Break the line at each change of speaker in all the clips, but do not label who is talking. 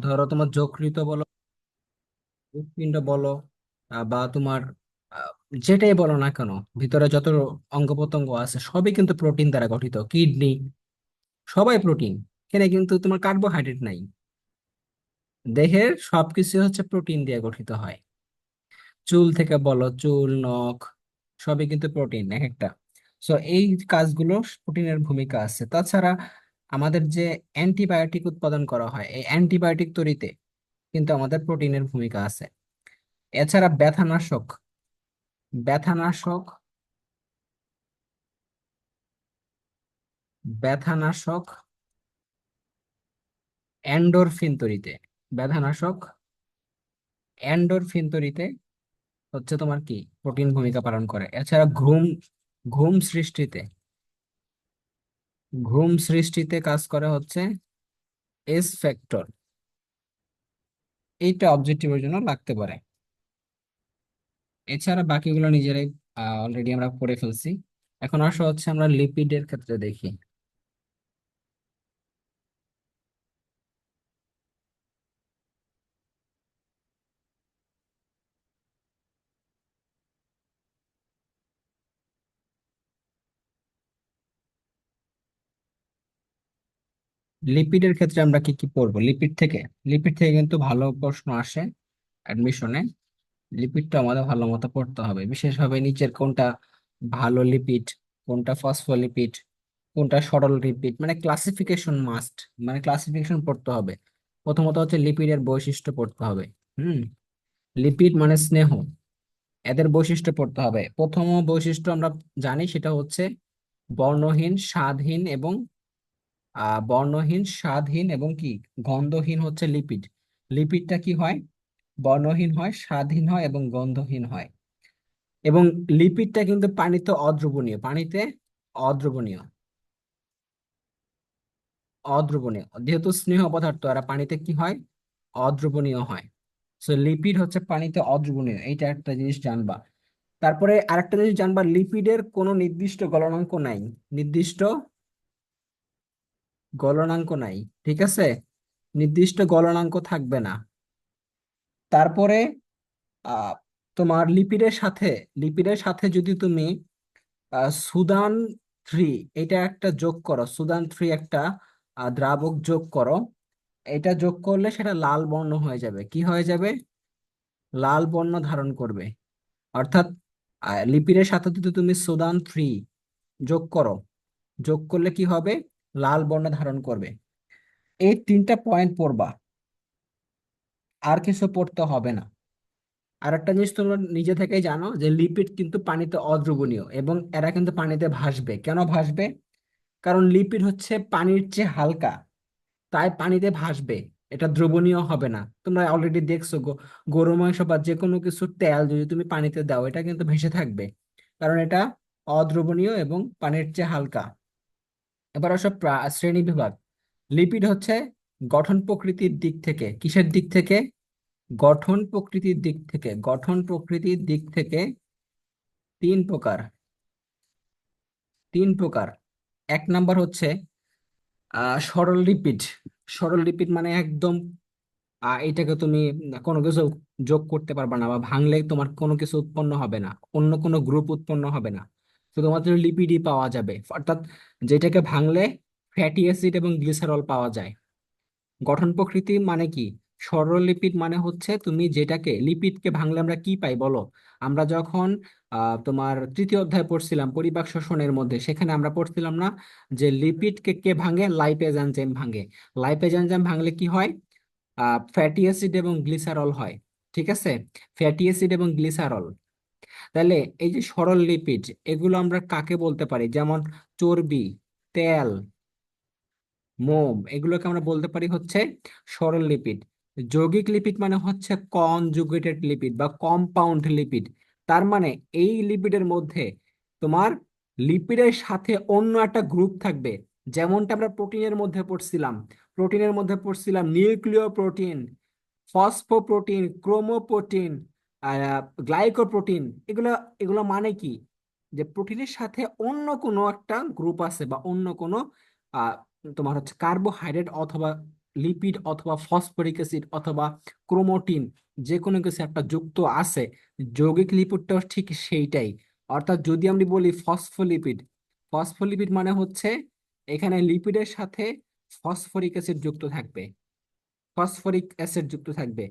ধরো তোমার যকৃৎ বলো হৃৎপিণ্ড বলো বা তোমার আহ, যেটাই বলো না কেন ভিতরে যত অঙ্গ প্রত্যঙ্গ আছে সবই কিন্তু প্রোটিন দ্বারা গঠিত কিডনি সবাই প্রোটিন এখানে কিন্তু তোমার কার্বোহাইড্রেট নাই। দেহের সবকিছু হচ্ছে প্রোটিন দিয়ে গঠিত হয়। চুল থেকে বলো চুল নখ সবই কিন্তু প্রোটিন এক একটা। সো এই কাজগুলো প্রোটিনের ভূমিকা আছে। তাছাড়া আমাদের যে অ্যান্টিবায়োটিক উৎপাদন করা হয়, এই অ্যান্টিবায়োটিক তৈরিতে কিন্তু আমাদের প্রোটিনের ভূমিকা আছে। এছাড়া ব্যথানাশক ব্যথানাশক ব্যথানাশক এন্ডোরফিন তৈরিতে, ব্যথানাশক এন্ডোরফিন তৈরিতে হচ্ছে তোমার কি? প্রোটিন ভূমিকা পালন করে। এছাড়া ঘুম ঘুম সৃষ্টিতে ঘুম সৃষ্টিতে কাজ করে হচ্ছে এস ফ্যাক্টর এইটা অবজেক্টিভের জন্য লাগতে পারে। এছাড়া বাকিগুলো নিজেরাই অলরেডি আমরা পড়ে ফেলছি। এখন আসো হচ্ছে আমরা লিপিডের ক্ষেত্রে দেখি। লিপিডের ক্ষেত্রে আমরা কি কি পড়ব? লিপিড থেকে লিপিড থেকে কিন্তু ভালো প্রশ্ন আসে অ্যাডমিশনে লিপিডটা আমাদের ভালো মতো পড়তে হবে। বিশেষভাবে নিচের কোনটা ভালো লিপিড, কোনটা ফসফোলিপিড কোনটা সরল লিপিড মানে ক্লাসিফিকেশন মাস্ট মানে ক্লাসিফিকেশন পড়তে হবে। প্রথমত হচ্ছে লিপিডের বৈশিষ্ট্য পড়তে হবে, হুম? লিপিড মানে স্নেহ, এদের বৈশিষ্ট্য পড়তে হবে। প্রথম বৈশিষ্ট্য আমরা জানি সেটা হচ্ছে বর্ণহীন স্বাদহীন এবং বর্ণহীন স্বাদহীন এবং কি? গন্ধহীন হচ্ছে লিপিড। লিপিডটা কি হয়? বর্ণহীন হয় স্বাদহীন হয় এবং গন্ধহীন হয়। এবং লিপিডটা কিন্তু পানিতে অদ্রবণীয়। পানিতে অদ্রবণীয়। অদ্রবণীয়। যেহেতু স্নেহ পদার্থ, আর পানিতে কি হয়? অদ্রবণীয় হয়। সো লিপিড হচ্ছে পানিতে অদ্রবণীয়। এইটা একটা জিনিস জানবা। তারপরে আরেকটা জিনিস জানবা, লিপিডের কোনো নির্দিষ্ট গলনাঙ্ক নাই। নির্দিষ্ট গলনাঙ্ক নাই, ঠিক আছে? নির্দিষ্ট গলনাঙ্ক থাকবে না। তারপরে তোমার লিপিডের সাথে লিপিডের সাথে যদি তুমি সুদান থ্রি, এটা একটা যোগ করো, সুদান থ্রি একটা দ্রাবক যোগ করো, এটা যোগ করলে সেটা লাল বর্ণ হয়ে যাবে। কি হয়ে যাবে? লাল বর্ণ ধারণ করবে। অর্থাৎ লিপিডের সাথে যদি তুমি সুদান থ্রি যোগ করো, যোগ করলে কি হবে? লাল বর্ণ ধারণ করবে। এই তিনটা পয়েন্ট পড়বা। আর কিছু পড়তে হবে না। আর একটা জিনিস তোমরা নিজে থেকেই জানো যে লিপিড কিন্তু পানিতে অদ্রবণীয় এবং এরা কিন্তু পানিতে ভাসবে। কেন ভাসবে? কারণ লিপিড হচ্ছে পানির চেয়ে হালকা। তাই পানিতে ভাসবে। এটা দ্রবণীয় হবে না। তোমরা অলরেডি দেখছ গরু, মাংস বা যে কোনো কিছু তেল যদি তুমি পানিতে দাও, এটা কিন্তু ভেসে থাকবে। কারণ এটা অদ্রবণীয় এবং পানির চেয়ে হালকা। এবার আসো শ্রেণি বিভাগ। লিপিড হচ্ছে গঠন প্রকৃতির দিক থেকে। কিসের দিক থেকে? গঠন প্রকৃতির দিক থেকে। গঠন প্রকৃতির দিক থেকে তিন প্রকার। তিন প্রকার। এক নাম্বার হচ্ছে সরল লিপিড। সরল লিপিড মানে একদম এটাকে তুমি কোনো কিছু যোগ করতে পারবে না বা ভাঙলে তোমার কোনো কিছু উৎপন্ন হবে না। অন্য কোনো গ্রুপ উৎপন্ন হবে না। শুধুমাত্র লিপিডই পাওয়া যাবে। অর্থাৎ যেটাকে ভাঙলে ফ্যাটি অ্যাসিড এবং গ্লিসারল পাওয়া যায়। গঠন প্রকৃতি মানে কি? সরল লিপিড মানে হচ্ছে তুমি যেটাকে লিপিডকে ভাঙলে আমরা কি পাই বলো? আমরা যখন তোমার তৃতীয় অধ্যায় পড়ছিলাম, পরিপাক শোষণের মধ্যে, সেখানে আমরা পড়ছিলাম না যে লিপিডকে কে ভাঙে? লাইপেজ এনজাইম ভাঙে। লাইপেজ এনজাইম ভাঙলে কি হয়? ফ্যাটি অ্যাসিড এবং গ্লিসারল হয়। ঠিক আছে? ফ্যাটি অ্যাসিড এবং গ্লিসারল তাহলে এই যে সরল লিপিড, এগুলো আমরা কাকে বলতে পারি? যেমন চর্বি, তেল, মোম, এগুলোকে আমরা বলতে পারি হচ্ছে সরল লিপিড। যৌগিক লিপিড মানে হচ্ছে কনজুগেটেড লিপিড বা কম্পাউন্ড লিপিড। তার মানে এই লিপিডের মধ্যে তোমার লিপিডের সাথে অন্য একটা গ্রুপ থাকবে। যেমনটা আমরা প্রোটিনের মধ্যে পড়ছিলাম। প্রোটিনের মধ্যে পড়ছিলাম নিউক্লিয় প্রোটিন ফসফোপ্রোটিন ক্রোমোপ্রোটিন গ্লাইকোপ্রোটিন এগুলো এগুলো মানে কি? যে প্রোটিনের সাথে অন্য কোনো একটা গ্রুপ আছে বা অন্য কোনো তোমার হচ্ছে কার্বোহাইড্রেট অথবা লিপিড অথবা ফসফরিক অ্যাসিড অথবা ক্রোমোটিন যে কোনো কিছু একটা যুক্ত আছে, যৌগিক লিপিডটাও ঠিক সেইটাই। অর্থাৎ যদি আমি বলি ফসফোলিপিড ফসফোলিপিড মানে হচ্ছে এখানে লিপিডের সাথে ফসফরিক অ্যাসিড যুক্ত থাকবে ফসফরিক অ্যাসিড যুক্ত থাকবে।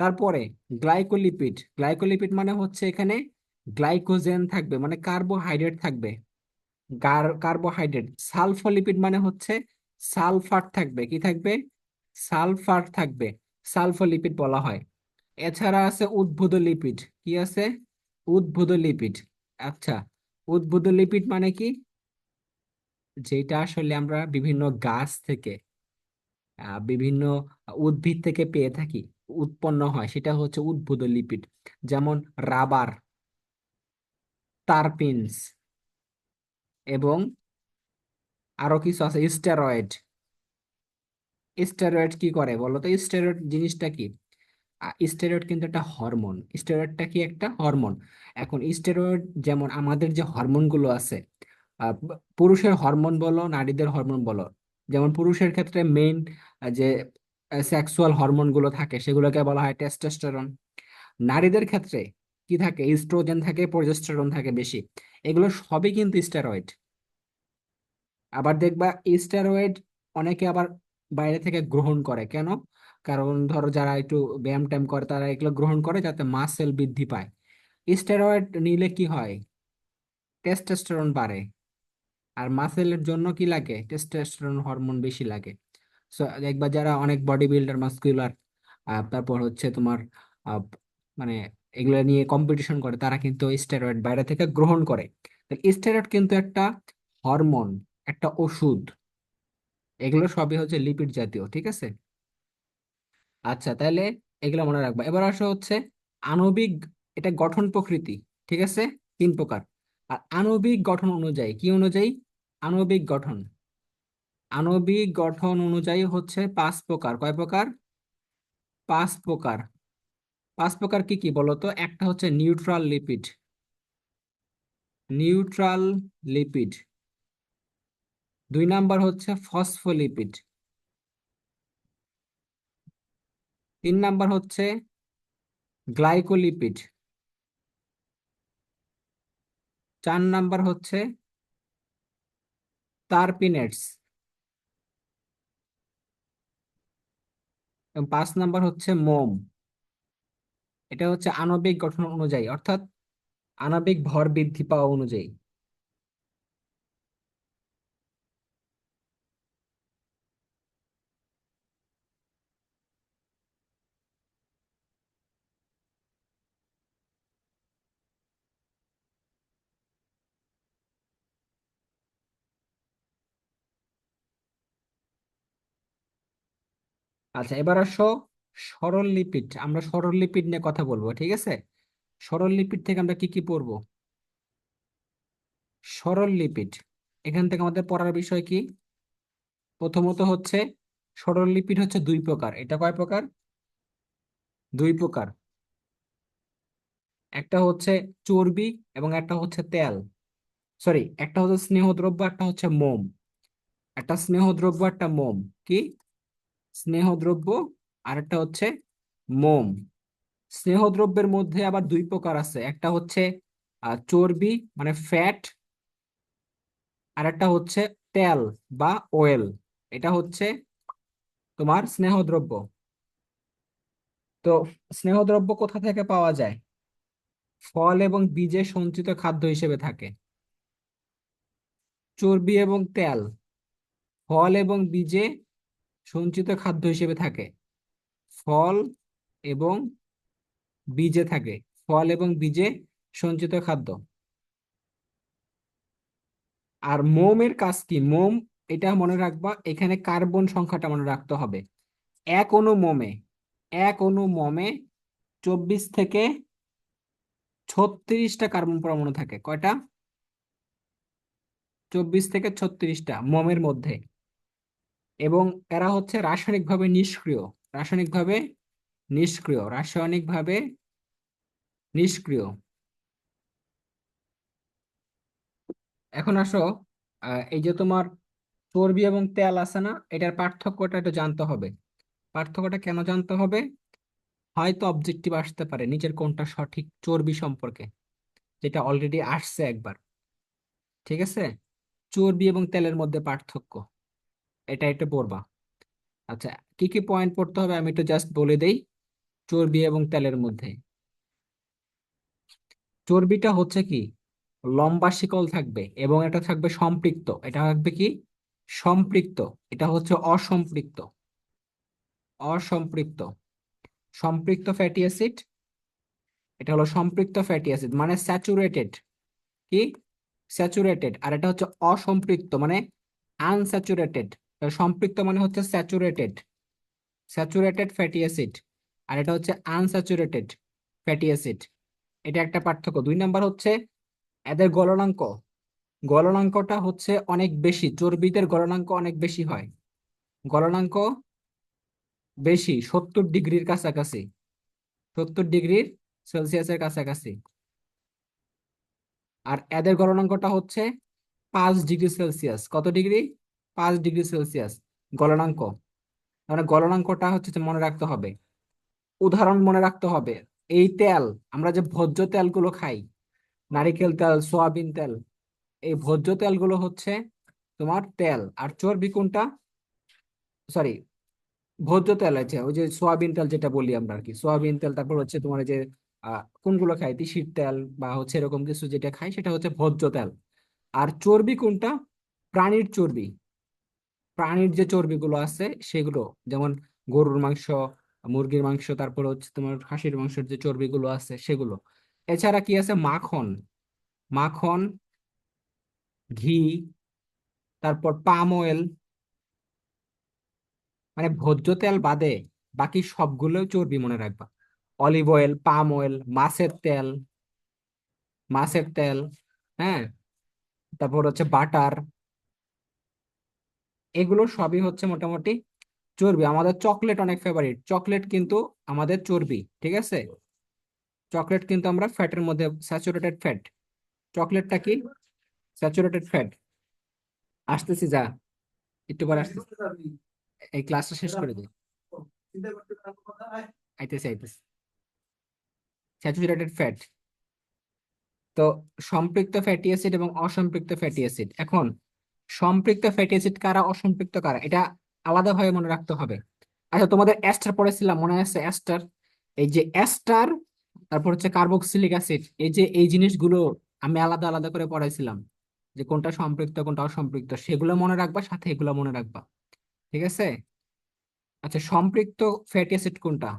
তারপরে গ্লাইকোলিপিড গ্লাইকোলিপিড মানে হচ্ছে এখানে গ্লাইকোজেন থাকবে মানে কার্বোহাইড্রেট থাকবে। কার্বোহাইড্রেট সালফোলিপিড মানে হচ্ছে সালফার থাকবে, কি থাকবে? সালফার থাকবে সালফোলিপিড বলা হয়। এছাড়া আছে উদ্ভুত লিপিড কি আছে? উদ্ভুত লিপিড আচ্ছা। উদ্ভুত লিপিড মানে কি? যেটা আসলে আমরা বিভিন্ন গাছ থেকে বিভিন্ন উদ্ভিদ থেকে পেয়ে থাকি। উৎপন্ন হয়, সেটা হচ্ছে উদ্ভুত লিপিড। যেমন রাবার টারপিনস এবং আরও কিছু আছে, স্টেরয়েড। স্টেরয়েড কি করে বলো তো? স্টেরয়েড জিনিসটা কি? স্টেরয়েড কিন্তু একটা হরমোন। স্টেরয়েডটা কি একটা হরমোন? এখন স্টেরয়েড যেমন আমাদের যে হরমোনগুলো আছে পুরুষের হরমোন বলো, নারীদের হরমোন বলো, যেমন পুরুষের ক্ষেত্রে মেইন যে সেক্সুয়াল হরমোনগুলো থাকে, সেগুলোকে বলা হয় টেস্টোস্টেরন নারীদের ক্ষেত্রে কি থাকে? ইস্ট্রোজেন থাকে প্রজেস্টেরন থাকে বেশি। এগুলো সবই কিন্তু স্টেরয়েড আবার দেখবা স্টেরয়েড অনেকে আবার বাইরে থেকে গ্রহণ করে। কেন? কারণ ধরো যারা একটু ব্যায়াম ট্যাম করে, তারা এগুলো গ্রহণ করে যাতে মাসেল বৃদ্ধি পায়। স্টেরয়েড নিলে কি হয়? টেস্টোস্টেরন বাড়ে। আর মাসেলের জন্য কি লাগে? টেস্টোস্টেরন হরমোন বেশি লাগে। দেখবা যারা অনেক বডি বিল্ডার মাস্কুলার তারপর হচ্ছে তোমার মানে এগুলো নিয়ে কম্পিটিশন করে, তারা কিন্তু স্টেরয়েড বাইরে থেকে গ্রহণ করে। স্টেরয়েড কিন্তু একটা হরমোন একটা ওষুধ। এগুলো সবই হচ্ছে লিপিড জাতীয়, ঠিক আছে? আচ্ছা তাহলে এগুলো মনে রাখবা। এবার আসা হচ্ছে আণবিক, এটা গঠন প্রকৃতি, ঠিক আছে? তিন প্রকার। আর আণবিক গঠন অনুযায়ী, কি অনুযায়ী? আণবিক গঠন। আণবিক গঠন অনুযায়ী হচ্ছে পাঁচ প্রকার। কয় প্রকার? পাঁচ প্রকার। পাঁচ প্রকার কি কি বলতো একটা হচ্ছে নিউট্রাল লিপিড। Neutral lipid. দুই নাম্বার হচ্ছে ফসফোলিপিড। তিন নাম্বার হচ্ছে গ্লাইকোলিপিড। চার নাম্বার হচ্ছে টারপিনেটস এবং পাঁচ নাম্বার হচ্ছে মোম। এটা হচ্ছে আণবিক গঠন অনুযায়ী, অর্থাৎ আণবিক ভর বৃদ্ধি পাওয়া অনুযায়ী। আচ্ছা এবার আসো সরল লিপিড আমরা সরল লিপিড নিয়ে কথা বলব, ঠিক আছে? সরল লিপিড থেকে আমরা কি কি পড়ব? সরল লিপিড এখান থেকে আমাদের পড়ার বিষয় কি? প্রথমত হচ্ছে সরল লিপিড হচ্ছে দুই প্রকার। এটা কয় প্রকার? দুই প্রকার। একটা হচ্ছে চর্বি এবং একটা হচ্ছে তেল। সরি, একটা হচ্ছে স্নেহদ্রব্য, একটা হচ্ছে মোম। একটা স্নেহদ্রব্য, একটা মোম। কি? স্নেহদ্রব্য আর একটা হচ্ছে মোম। স্নেহদ্রব্যের মধ্যে আবার দুই প্রকার আছে। একটা হচ্ছে চর্বি মানে ফ্যাট আর একটা হচ্ছে তেল বা অয়েল এটা হচ্ছে তোমার স্নেহদ্রব্য তো স্নেহদ্রব্য কোথা থেকে পাওয়া যায়? ফল এবং বীজে সঞ্চিত খাদ্য হিসেবে থাকে। চর্বি এবং তেল। ফল এবং বীজে সঞ্চিত খাদ্য হিসেবে থাকে। ফল এবং বীজে থাকে। ফল এবং বীজে সঞ্চিত খাদ্য। আর মোমের কাজ কি? মোম, এটা মনে রাখবা, এখানে কার্বন সংখ্যাটা মনে রাখতে হবে। এক অনু মোমে, এক অনু মোমে চব্বিশ থেকে ছত্রিশটা কার্বন পরমাণু থাকে। কয়টা? চব্বিশ থেকে ছত্রিশটা মোমের মধ্যে। এবং এরা হচ্ছে রাসায়নিকভাবে নিষ্ক্রিয়। রাসায়নিকভাবে নিষ্ক্রিয় রাসায়নিকভাবে নিষ্ক্রিয়। এখন আসো এই যে তোমার চর্বি এবং তেল আছে না, এটার পার্থক্যটা একটু জানতে হবে। পার্থক্যটা কেন জানতে হবে? হয়তো অবজেক্টিভ আসতে পারে, নিচের কোনটা সঠিক চর্বি সম্পর্কে, যেটা অলরেডি আসছে একবার। ঠিক আছে? চর্বি এবং তেলের মধ্যে পার্থক্য। এটা একটু পড়বা। আচ্ছা কি কি পয়েন্ট পড়তে হবে আমি একটু জাস্ট বলে দেই, চর্বি এবং তেলের মধ্যে। চর্বিটা হচ্ছে কি, লম্বা শিকল থাকবে এবং এটা থাকবে সম্পৃক্ত। এটা থাকবে কি, সম্পৃক্ত। এটা হচ্ছে অসম্পৃক্ত। অসম্পৃক্ত। সম্পৃক্ত ফ্যাটি অ্যাসিড এটা হলো সম্পৃক্ত ফ্যাটি অ্যাসিড মানে স্যাচুরেটেড কি? স্যাচুরেটেড আর এটা হচ্ছে অসম্পৃক্ত মানে আনস্যাচুরেটেড সম্পৃক্ত মানে হচ্ছে স্যাচুরেটেড স্যাচুরেটেড ফ্যাটি অ্যাসিড আর এটা হচ্ছে আনস্যাচুরেটেড ফ্যাটি অ্যাসিড এটা একটা পার্থক্য। দুই নাম্বার হচ্ছে এদের গলনাঙ্ক। গলনাঙ্কটা হচ্ছে অনেক বেশি, চর্বিদের গলনাঙ্ক অনেক বেশি হয়। গলনাঙ্ক বেশি, সত্তর ডিগ্রির কাছাকাছি, সত্তর ডিগ্রির সেলসিয়াসের কাছাকাছি। আর এদের গলনাঙ্কটা হচ্ছে পাঁচ ডিগ্রি সেলসিয়াস। কত ডিগ্রি? পাঁচ ডিগ্রি সেলসিয়াস, গলনাঙ্ক। মানে গলনাঙ্কটা হচ্ছে মনে রাখতে হবে। উদাহরণ মনে রাখতে হবে, এই তেল, আমরা যে ভোজ্য তেলগুলো খাই, নারিকেল তেল, সোয়াবিন তেল, এই ভোজ্য তেলগুলো হচ্ছে তোমার তেল। আর চর্বি কোনটা? সরি, ভোজ্য তেল আছে, ওই যে সোয়াবিন তেল যেটা বলি আমরা আর কি। সোয়াবিন তেল, তারপর হচ্ছে তোমার যে কোনগুলো খাই? তিসির তেল বা হচ্ছে এরকম কিছু যেটা খাই, সেটা হচ্ছে ভোজ্য তেল। আর চর্বি কোনটা? প্রাণীর চর্বি। প্রাণীর যে চর্বিগুলো আছে, সেগুলো, যেমন গরুর মাংস, মুরগির মাংস, তারপর হচ্ছে তোমার খাসির মাংসের যে চর্বিগুলো আছে, সেগুলো। এছাড়া কি আছে? মাখন। মাখন, ঘি, তারপর পাম অয়েল। মানে ভোজ্য তেল বাদে বাকি সবগুলো চর্বি মনে রাখবা। অলিভ অয়েল, পাম অয়েল, মাছের তেল মাছের তেল হ্যাঁ? তারপর হচ্ছে বাটার। এগুলো সবই হচ্ছে মোটামুটি চর্বি। আমাদের চকলেট অনেক ফেভারিট চকলেট কিন্তু আমাদের চর্বি, ঠিক আছে? চকলেট কিন্তু আমরা ফ্যাটের মধ্যে স্যাচুরেটেড ফ্যাট চকলেটটা কি? স্যাচুরেটেড ফ্যাট আসতেছি, যা। একটু পরে আসতেছি। এই ক্লাসটা শেষ করে দিই। আইতেছি আইতেছি। স্যাচুরেটেড ফ্যাট তো সম্পৃক্ত ফ্যাটি অ্যাসিড এবং অসম্পৃক্ত ফ্যাটি অ্যাসিড এখন সম্পৃক্ত ফ্যাটি অ্যাসিড কারা, অসম্পৃক্ত কারা, এটা আলাদাভাবে মনে রাখতে হবে। আচ্ছা তোমাদের অ্যাস্টার পড়েছিলাম মনে আছে অ্যাস্টার এই যে অ্যাস্টার তারপর হচ্ছে কার্বক্সিলিক অ্যাসিড এই যে এই জিনিসগুলো আমি আলাদা আলাদা করে পড়াইছিলাম, যে কোনটা সম্পৃক্ত, কোনটা অসম্পৃক্ত, সেগুলো মনে রাখবা, সাথে এগুলো মনে রাখবা। ঠিক আছে? আচ্ছা সম্পৃক্ত ফ্যাটি অ্যাসিড কোনটা?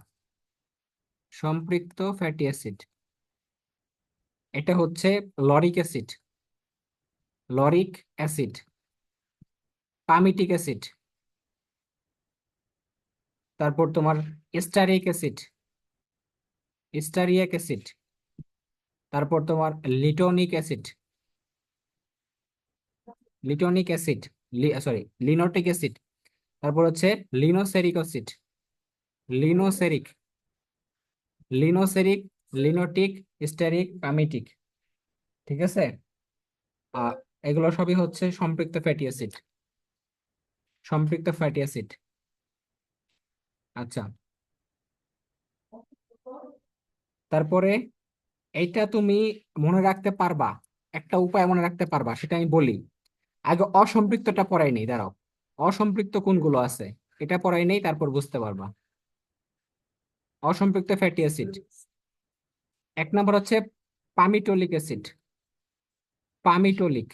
সম্পৃক্ত ফ্যাটি অ্যাসিড এটা হচ্ছে lauric acid lauric acid palmitic acid. তারপর তোমার স্টারিক অ্যাসিড স্টারিক অ্যাসিড, তারপর তোমার linolenic acid linolenic acid sorry linolenic acid, তারপর হচ্ছে lignoceric acid, lignoceric lignoceric, linolenic, stearic, palmitic, ঠিক আছে? এগুলো সবই হচ্ছে সম্পৃক্ত ফ্যাটি অ্যাসিড। সম্পৃক্ত ফ্যাটি অ্যাসিড আচ্ছা। তারপরে এইটা তুমি মনে রাখতে পারবা, একটা উপায় মনে রাখতে পারবা, সেটা আমি বলি। আগে অসম্পৃক্তটা পড়াই নেই, দাঁড়াও। অসম্পৃক্ত কোনগুলো আছে? এটা পড়াই নেই, তারপর বুঝতে পারবা। অসম্পৃক্ত ফ্যাটি অ্যাসিড এক নম্বর হচ্ছে পামিটোলিক অ্যাসিড পামিটোলিক।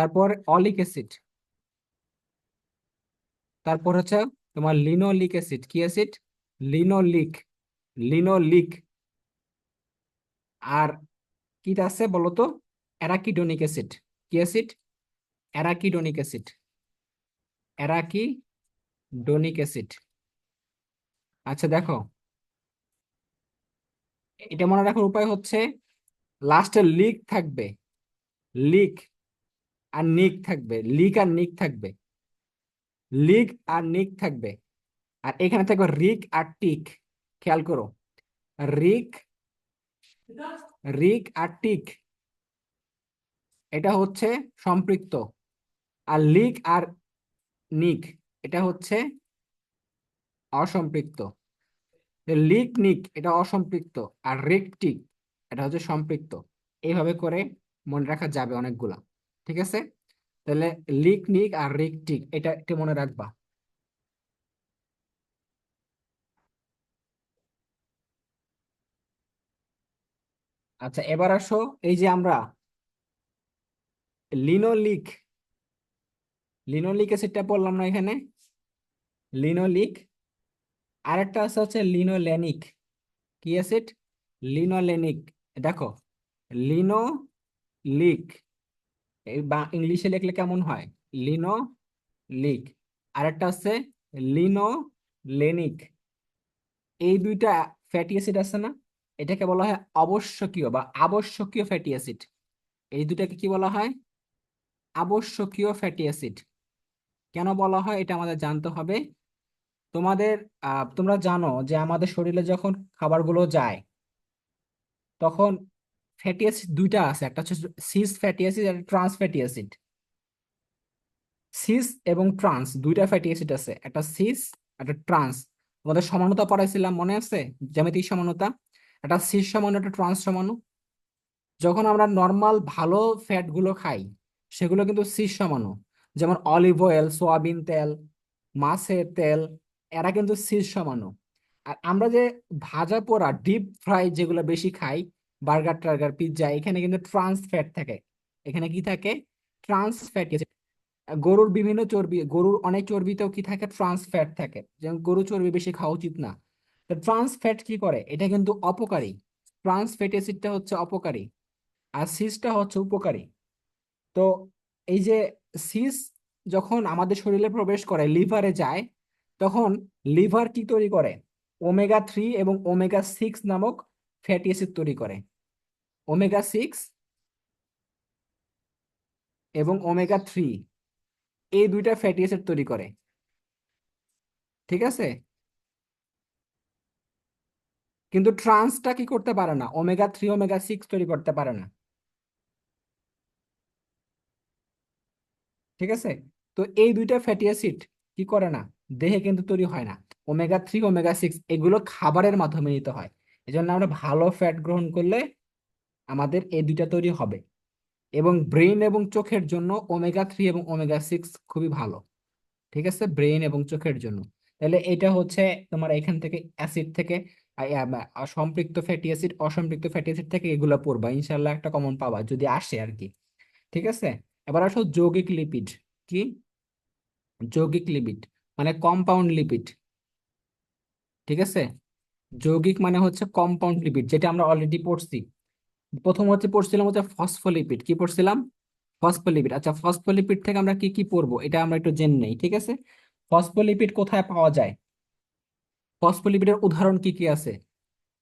তারপর অলিক অ্যাসিড। তারপর হচ্ছে তোমার লিনোলিক অ্যাসিড। কি অ্যাসিড? Linoleic linoleic. আর কি আছে বলতো? Arachidonic acid. কি acid? Arachidonic acid. Arachidonic acid. আচ্ছা দেখো। এটা মনে রাখার উপায় হচ্ছে লাস্টে লিক থাকবে। লিক আর নিক থাকবে, লিক আর নিক থাকবে, লিক আর নিক থাকবে। আর এখানে থাকবে রিক আর টিক, খেয়াল করো। রিক রিক আর টিক, এটা হচ্ছে সম্পৃক্ত। আর লিক আর নিক, এটা হচ্ছে অসম্পৃক্ত। লিক, নিক, এটা অসম্পৃক্ত। আর রেকটিক এটা হচ্ছে সম্পৃক্ত। এইভাবে করে মনে রাখা যাবে অনেকগুলা। ঠিক আছে? তাহলে লিগনিক আর রেকটিক এটা একটু মনে রাখবা। আচ্ছা এবার আসো, এই যে আমরা লিনোলিক লিনোলিক অ্যাসিডটা পড়লাম না এখানে? লিনোলিক, আরেকটা আছে হচ্ছে লিনোলেনিক, কি অ্যাসিড? লিনোলেনিক, দেখো, লিনোলিক বা ইংলিশে লিখলে কেমন হয়? লিনো লিক আর আরেকটা আছে লিনোলেনিক এই দুইটা ফ্যাটি অ্যাসিড আছে না? এটাকে বলা হয় আবশ্যকীয় বা আবশ্যকীয় ফ্যাটি অ্যাসিড এই দুটাকে কি বলা হয়? আবশ্যকীয় ফ্যাটি অ্যাসিড কেন বলা হয়? এটা আমাদের জানতে হবে। তোমাদের তোমরা জানো যে আমাদের শরীরে যখন খাবারগুলো যায়, তখন ফ্যাটি অ্যাসিড দুইটা আছে, একটা হচ্ছে সিস ফ্যাটি অ্যাসিড আর ট্রান্স ফ্যাটি অ্যাসিড সিস এবং ট্রান্স দুইটা ফ্যাটি অ্যাসিড আছে, একটা সিস একটা ট্রান্স আমাদের সমানতা পড়াইছিলাম, মনে আছে? জ্যামিতিক সমানতা। একটা সিস সমান, একটা ট্রান্স সমানু। যখন আমরা নর্মাল ভালো ফ্যাটগুলো খাই, সেগুলো কিন্তু সিস সমানু। যেমন অলিভ অয়েল সোয়াবিন তেল, মাছের তেল, এরা কিন্তু সিস সমানু। আর আমরা যে ভাজা পোড়া ডিপ ফ্রাই যেগুলো বেশি খাই বার্গার টার্গার, পিৎজা, এখানে কিন্তু ট্রান্স ফ্যাট থাকে। এখানে কি থাকে? ট্রান্স ফ্যাট গরুর বিভিন্ন চর্বি, গরুর অনেক চর্বিতেও কি থাকে? ট্রান্স ফ্যাট থাকে। যেমন গরু চর্বি বেশি খাওয়া উচিত না। তো ট্রান্স ফ্যাট কি করে? এটা কিন্তু অপকারী। ট্রান্স ফ্যাটি অ্যাসিডটা হচ্ছে অপকারী। আর সিসটা হচ্ছে উপকারী। তো এই যে সিস যখন আমাদের শরীরে প্রবেশ করে লিভারে যায়, তখন লিভার কি তৈরি করে? ওমেগা থ্রি এবং ওমেগা সিক্স নামক ফ্যাটি অ্যাসিড তৈরি করে। ওমেগা সিক্স এবং ওমেগা থ্রি, এই দুইটা ফ্যাটি অ্যাসিড তৈরি করে। ঠিক আছে? কিন্তু ট্রান্সটা কি করতে পারে না? ওমেগা থ্রি, ওমেগা সিক্স তৈরি করতে পারে না। ঠিক আছে? তো এই দুইটা ফ্যাটি অ্যাসিড কি করে না? দেহে কিন্তু তৈরি হয় না। ওমেগা থ্রি, ওমেগা সিক্স, এগুলো খাবারের মাধ্যমে নিতে হয়। এই জন্য আমরা ভালো ফ্যাট গ্রহণ করলে আমাদের এই দুইটা তৈরি হবে। এবং ব্রেন এবং চোখের জন্য ওমেগা থ্রি এবং ওমেগা সিক্স খুবই ভালো। ঠিক আছে? ব্রেন এবং চোখের জন্য। তাহলে এটা হচ্ছে তোমার এখান থেকে অ্যাসিড থেকে সম্পৃক্ত ফ্যাটি অ্যাসিড অসম্পৃক্ত ফ্যাটি অ্যাসিড থেকে এগুলো পড়বা। ইনশাল্লাহ একটা কমন পাবা, যদি আসে আর কি ঠিক আছে? এবার আসো যৌগিক লিপিড কি? যৌগিক লিপিড মানে কম্পাউন্ড লিপিড ঠিক আছে? যৌগিক মানে হচ্ছে কম্পাউন্ড লিপিড যেটা আমরা অলরেডি পড়ছি। প্রথম হচ্ছে পড়ছিলাম হচ্ছে ফসফোলিপিড কি পড়ছিলাম? ফসফোলিপিড আচ্ছা ফসফোলিপিড থেকে আমরা কি কি পড়ব? এটা আমরা একটু জেনে নেই, ঠিক আছে? ফসফোলিপিড কোথায় পাওয়া যায়? ফসফোলিপিডের উদাহরণ কি কি আছে?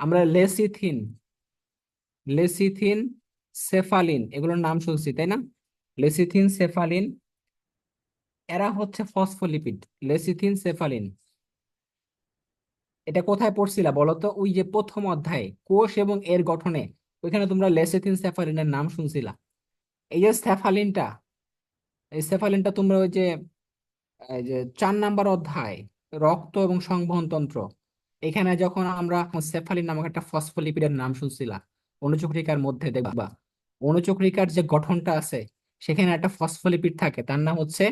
আমরা লেসিথিন লেসিথিন সেফালিন এগুলোর নাম শুনছি, তাই না? লেসিথিন সেফালিন এরা হচ্ছে ফসফোলিপিড লেসিথিন সেফালিন এটা কোথায় পড়ছিলা বলতো? ওই যে প্রথম অধ্যায়ে, কোষ এবং এর গঠনে। ওইখানে তোমরা লেসেথিন সেফালিনের নাম শুনছিলা। এই যে সেফালিনটা এই সেফালিনটা তোমরা ওই যে যে চার নাম্বার অধ্যায়, রক্ত এবং সংবহন তন্ত্র। এখানে যখন আমরা সেফালিন নামক একটা ফসফোলিপিডের নাম শুনছিলাম অনুচক্রিকার মধ্যে, দেখবা। অনুচক্রিকার যে গঠনটা আছে, সেখানে একটা ফসফোলিপিড থাকে, তার নাম হচ্ছে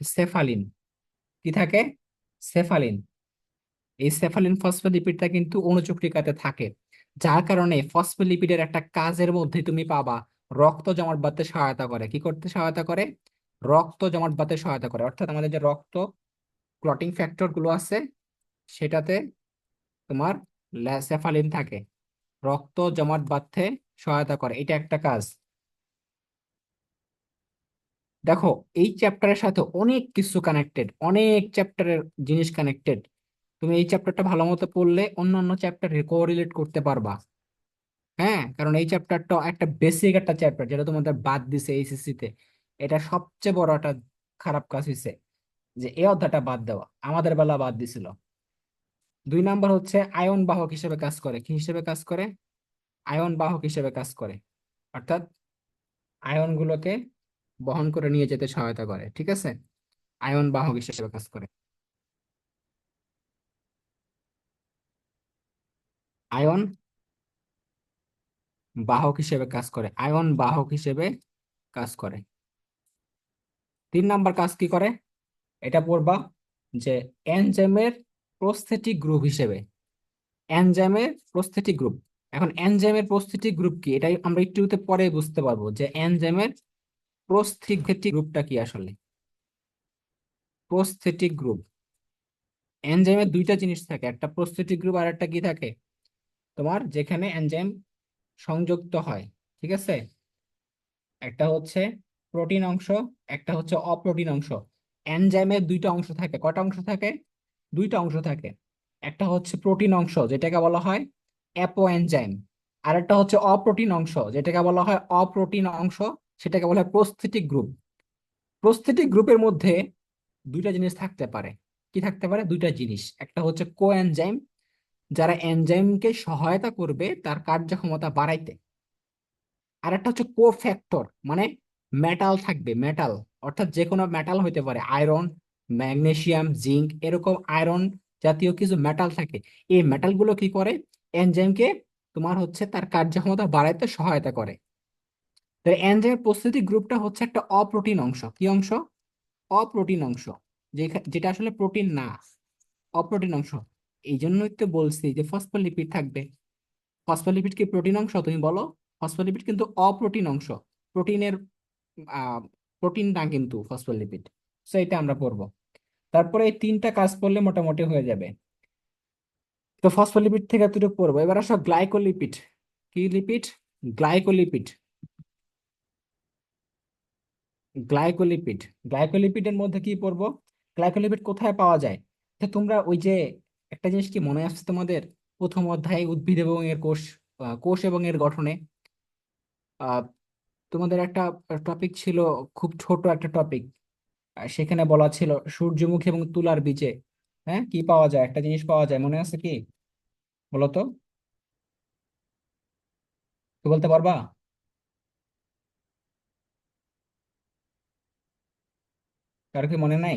সেফালিন কি থাকে? সেফালিন এই সেফালিন ফসফোলিপিডটা কিন্তু অনুচক্রিকাতে থাকে। যার কারণে ফসফোলিপিডের একটা কাজের মধ্যে তুমি পাবা, রক্ত জমাট বাঁধতে সহায়তা করে। কি করতে সহায়তা করে? রক্ত জমাট বাঁধতে সহায়তা করে। অর্থাৎ আমাদের যে রক্ত ক্লটিং ফ্যাক্টরগুলো আছে, সেটাতে তোমার সেফালিন থাকে। রক্ত জমাট বাঁধতে সহায়তা করে। এটা একটা কাজ। দেখো, এই চ্যাপ্টারের সাথে অনেক কিছু কানেক্টেড অনেক চ্যাপ্টারের জিনিস কানেক্টেড তুমি এই চ্যাপ্টারটা ভালো মতো পড়লে অন্যান্য চ্যাপ্টার কোরিলেট করতে পারবা। হ্যাঁ? কারণ এই চ্যাপ্টারটা একটা বেসিক একটা চ্যাপ্টার যেটা তোমাদের বাদ দিছে এইচএসসি তে। এটা সবচেয়ে বড় একটা খারাপ কাজ হয়েছে যে এই অধ্যায়টা বাদ দেওয়া। আমাদের বেলা বাদ দিছিল। দুই নাম্বার হচ্ছে আয়ন বাহক হিসেবে কাজ করে। কি হিসেবে কাজ করে? আয়ন বাহক হিসেবে কাজ করে। অর্থাৎ আয়নগুলোকে বহন করে নিয়ে যেতে সহায়তা করে। ঠিক আছে? আয়ন বাহক হিসেবে কাজ করে। আয়ন বাহক হিসেবে কাজ করে। আয়ন বাহক হিসেবে কাজ করে। তিন নাম্বার কাজ কি করে? এটা পড়বা যে এনজাইমের প্রস্থেটিক গ্রুপ হিসেবে। এনজাইমের প্রস্থেটিক গ্রুপ। এখন এনজাইমের প্রস্থেটিক গ্রুপ কি? এটাই আমরা একটুতে পরে বুঝতে পারব যে এনজাইমের প্রস্থেটিক গ্রুপটা কি আসলে? Prosthetic group. এনজাইমের দুইটা জিনিস থাকে। একটা প্রস্থেটিক গ্রুপ আর একটা কি থাকে? তোমার যেখানে এনজাইম সংযুক্ত হয়, ঠিক আছে? একটা হচ্ছে প্রোটিন অংশ, একটা হচ্ছে অপ্রোটিন অংশ। এনজাইমের দুইটা অংশ থাকে। কয়টা অংশ থাকে? দুইটা অংশ থাকে। একটা হচ্ছে প্রোটিন অংশ, যেটাকে বলা হয় অ্যাপো এনজাইম আর একটা হচ্ছে অপ্রোটিন অংশ, যেটাকে বলা হয় অপ্রোটিন অংশ, সেটাকে বলা হয় প্রস্থেটিক গ্রুপ প্রস্থেটিক গ্রুপের মধ্যে দুইটা জিনিস থাকতে পারে। কি থাকতে পারে? দুইটা জিনিস। একটা হচ্ছে কো এনজাইম যারা এনজাইমকে সহায়তা করবে, তার কার্যক্ষমতা বাড়াইতে। আর একটা হচ্ছে কো ফ্যাক্টর মানে মেটাল থাকবে, মেটাল। অর্থাৎ যে কোনো মেটাল হইতে পারে, আয়রন ম্যাগনেশিয়াম জিঙ্ক, এরকম আয়রন জাতীয় কিছু মেটাল থাকে। এই মেটালগুলো কি করে? এনজাইমকে তোমার হচ্ছে তার কার্যক্ষমতা বাড়াইতে সহায়তা করে। তাহলে এনজাইমের প্রস্তুতি গ্রুপটা হচ্ছে একটা অপ্রোটিন অংশ। কি অংশ? অপ্রোটিন অংশ। যেটা আসলে প্রোটিন না, অপ্রোটিন অংশ। এই জন্যই তো বলছি যে ফসফোলিপিড থাকবে। ফসফোলিপিড কি প্রোটিন অংশ? তুমি বলো। ফসফোলিপিড কিন্তু অপ্রোটিন অংশ। প্রোটিনের প্রোটিন না কিন্তু ফসফোলিপিড। সো এটা আমরা পড়ব। তারপরে এই তিনটা কাজ করলে মোটামুটি হয়ে যাবে। তো ফসফোলিপিড থেকে এতটুকু পড়ব। এবার আসো গ্লাইকোলিপিড। কি লিপিড? গ্লাইকোলিপিড। গ্লাইকোলিপিড। গ্লাইকোলিপিডের মধ্যে কি পড়ব? গ্লাইকোলিপিড কোথায় পাওয়া যায়? তোমরা ওই যে একটা জিনিস কি মনে আসছে তোমাদের? প্রথম অধ্যায়ে উদ্ভিদ এবং এর কোষ কোষ এবং এর গঠনে। তোমাদের একটা টপিক ছিল, খুব ছোট একটা টপিক সেখানে বলা ছিল সূর্যমুখী এবং তুলার বীজে। হ্যাঁ কি পাওয়া যায়? একটা জিনিস পাওয়া যায়, মনে আছে কি? বলো তো কি বলতে পারবা? কারও কি মনে নাই?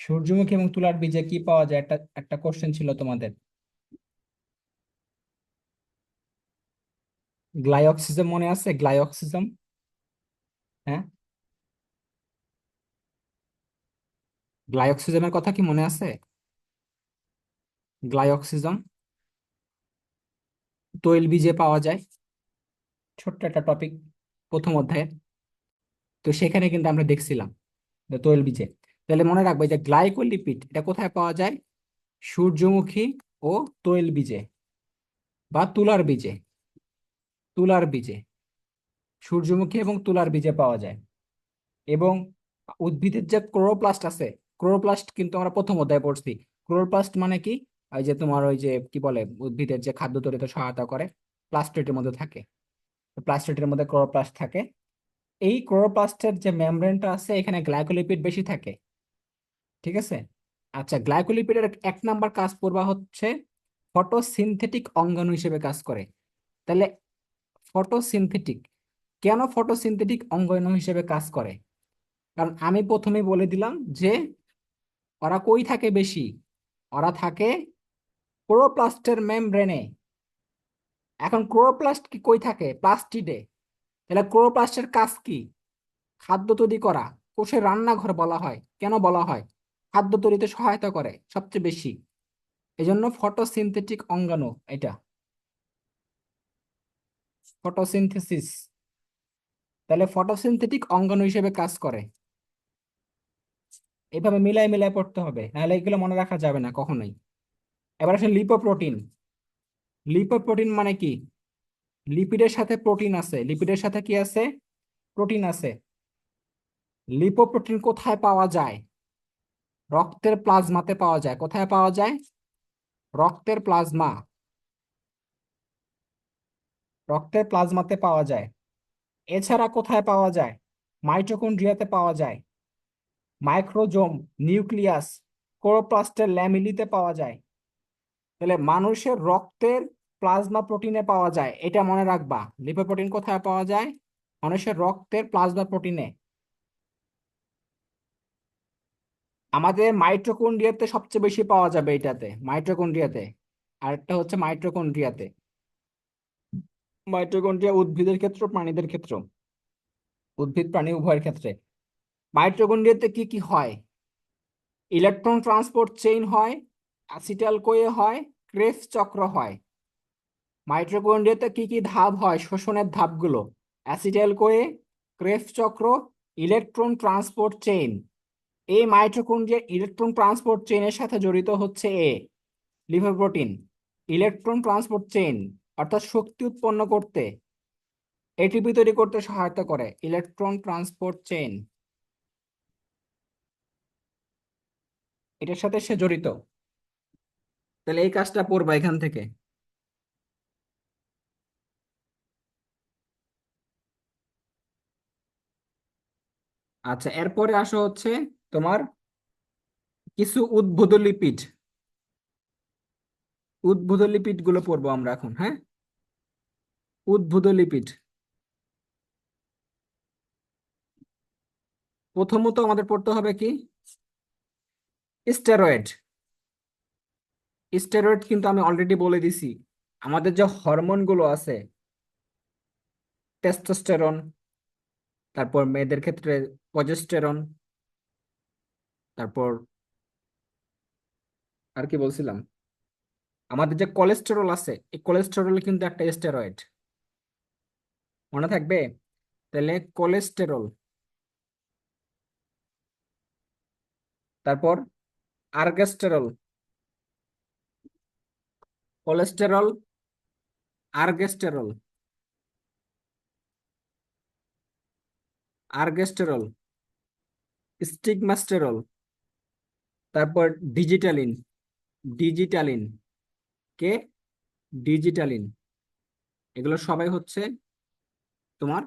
সূর্যমুখী এবং তুলার বীজে কি পাওয়া যায়? একটা একটা কোশ্চেন ছিল তোমাদের। গ্লাইঅক্সিজম মনে আছে? গ্লাইঅক্সিজম? হ্যাঁ? গ্লাইঅক্সিজমের কথা কি মনে আছে? গ্লাইঅক্সিজম? তৈল বীজে পাওয়া যায়? ছোট্ট একটা টপিক প্রথম অধ্যায়ে তো সেখানে কিন্তু আমরা দেখছিলাম তৈল বীজে। তাহলে মনে রাখবে যে গ্লাইকোলিপিড, এটা কোথায় পাওয়া যায়? সূর্যমুখী ও তৈল বীজে বা তুলার বীজে। তুলার বীজে। সূর্যমুখী এবং তুলার বীজে পাওয়া যায়। এবং উদ্ভিদের যে ক্লোরোপ্লাস্ট আছে, ক্লোরোপ্লাস্ট কিন্তু আমরা প্রথম অধ্যায়ে পড়ছি। ক্লোরোপ্লাস্ট মানে কি? ওই যে তোমার ওই যে, কি বলে, উদ্ভিদের যে খাদ্য তৈরিতে সহায়তা করে প্লাস্টেটের মধ্যে থাকে। প্লাস্টেটের মধ্যে ক্লোরোপ্লাস্ট থাকে। এই ক্লোরোপ্লাস্টের যে মেমব্রেনটা আছে, এখানে গ্লাইকোলিপিড বেশি থাকে। ঠিক আছে? আচ্ছা গ্লাইকোলিপিডের এক নাম্বার কাজ করবা হচ্ছে ফটোসিনথেটিক অঙ্গাণু হিসেবে কাজ করে। তাহলে ফটোসিনথেটিক, কেন ফটোসিনথেটিক অঙ্গাণু হিসেবে কাজ করে? কারণ আমি প্রথমে বলে দিলাম যে ওরা কই থাকে বেশি? ওরা থাকে ক্লোরোপ্লাস্টের মেমব্রেনে। এখন ক্লোরোপ্লাস্ট কি কই থাকে? প্লাস্টিডে। তাহলে ক্লোরোপ্লাস্টের কাজ কি? খাদ্য তৈরি করা, কোষের রান্নাঘর বলা হয়। কেন বলা হয়? খাদ্য তৈরিতে সহায়তা করে সবচেয়ে বেশি। এজন্য ফটোসিনথেটিক অঙ্গাণু এটা। ফটোসিনথেসিস তাহলে ফটোসিনথেটিক অঙ্গাণু হিসেবে কাজ করে। এভাবে মিলাই মিলাই পড়তে হবে, নাহলে এগুলো মনে রাখা যাবে না কখনোই। এবার আসে লিপোপ্রোটিন লিপোপ্রোটিন মানে কি? লিপিডের সাথে প্রোটিন আছে। লিপিডের সাথে কি আছে? প্রোটিন আছে। লিপোপ্রোটিন কোথায় পাওয়া যায়? রক্তের প্লাজমাতে পাওয়া যায়। কোথায় পাওয়া যায়? রক্তের প্লাজমা। রক্তের প্লাজমাতে পাওয়া যায়। এছাড়া কোথায় পাওয়া যায়? মাইটোকন্ড্রিয়াতে পাওয়া যায়। মাইক্রোজোম, নিউক্লিয়াস, ক্লোরোপ্লাস্টের ল্যামিলিতে পাওয়া যায়। তাহলে মানুষের রক্তের প্লাজমা প্রোটিনে পাওয়া যায়। এটা মনে রাখবা। লিপোপ্রোটিন কোথায় পাওয়া যায়? মানুষের রক্তের প্লাজমা প্রোটিনে। আমাদের মাইটোকন্ড্রিয়াতে সবচেয়ে বেশি পাওয়া যাবে এটাতে মাইটোকন্ড্রিয়াতে আরেকটা হচ্ছে মাইটোকন্ড্রিয়াতে মাইটোকন্ড্রিয়া উদ্ভিদের ক্ষেত্র, প্রাণীদের ক্ষেত্র। উদ্ভিদ, প্রাণী উভয়ের ক্ষেত্রে। মাইটোকন্ড্রিয়াতে কি কি হয়? ইলেকট্রন ট্রান্সপোর্ট চেইন হয় অ্যাসিটাল কোয়ে হয় ক্রেফ চক্র হয়। মাইটোকন্ড্রিয়াতে কি কি ধাপ হয়? শোষণের ধাপগুলো। অ্যাসিটাল কোয়ে ক্রেফ চক্র ইলেকট্রন ট্রান্সপোর্ট চেইন এই মাইটোকন্ড্রিয়ার ইলেকট্রন ট্রান্সপোর্ট চেইনের সাথে জড়িত হচ্ছে এ লিপোপ্রোটিন ইলেকট্রন ট্রান্সপোর্ট চেইন অর্থাৎ শক্তি উৎপন্ন করতে এটিপি তৈরি করতে সহায়তা করে ইলেকট্রন ট্রান্সপোর্ট চেইন এটার সাথে সে জড়িত। তাহলে এই কাজটা পড়বা এখান থেকে। আচ্ছা এরপরে আসো হচ্ছে তোমার কিছু উদ্ভুত লিপিড উদ্ভুত লিপিডগুলো পড়ব আমরা এখন হ্যাঁ? উদ্ভুত লিপিড। প্রথমত আমাদের পড়তে হবে কি? স্টেরয়েড। স্টেরয়েড কিন্তু আমি অলরেডি বলে দিছি। আমাদের যে হরমোনগুলো আছে টেস্টোস্টেরন তারপর মেয়েদের ক্ষেত্রে প্রজেস্টেরন তারপর আর কি বলছিলাম? আমাদের যে কোলেস্টেরল আছে, এই কোলেস্টেরল কিন্তু একটা স্টেরয়েড মনে থাকবে? তাহলে কোলেস্টেরল তারপর আর্গেস্টেরল কোলেস্টেরল আর্গেস্টেরল আর্গেস্টেরল স্টিগমাস্টেরল তারপর ডিজিটালিন ডিজিটালিন কে? ডিজিটালিন এগুলো সবাই হচ্ছে তোমার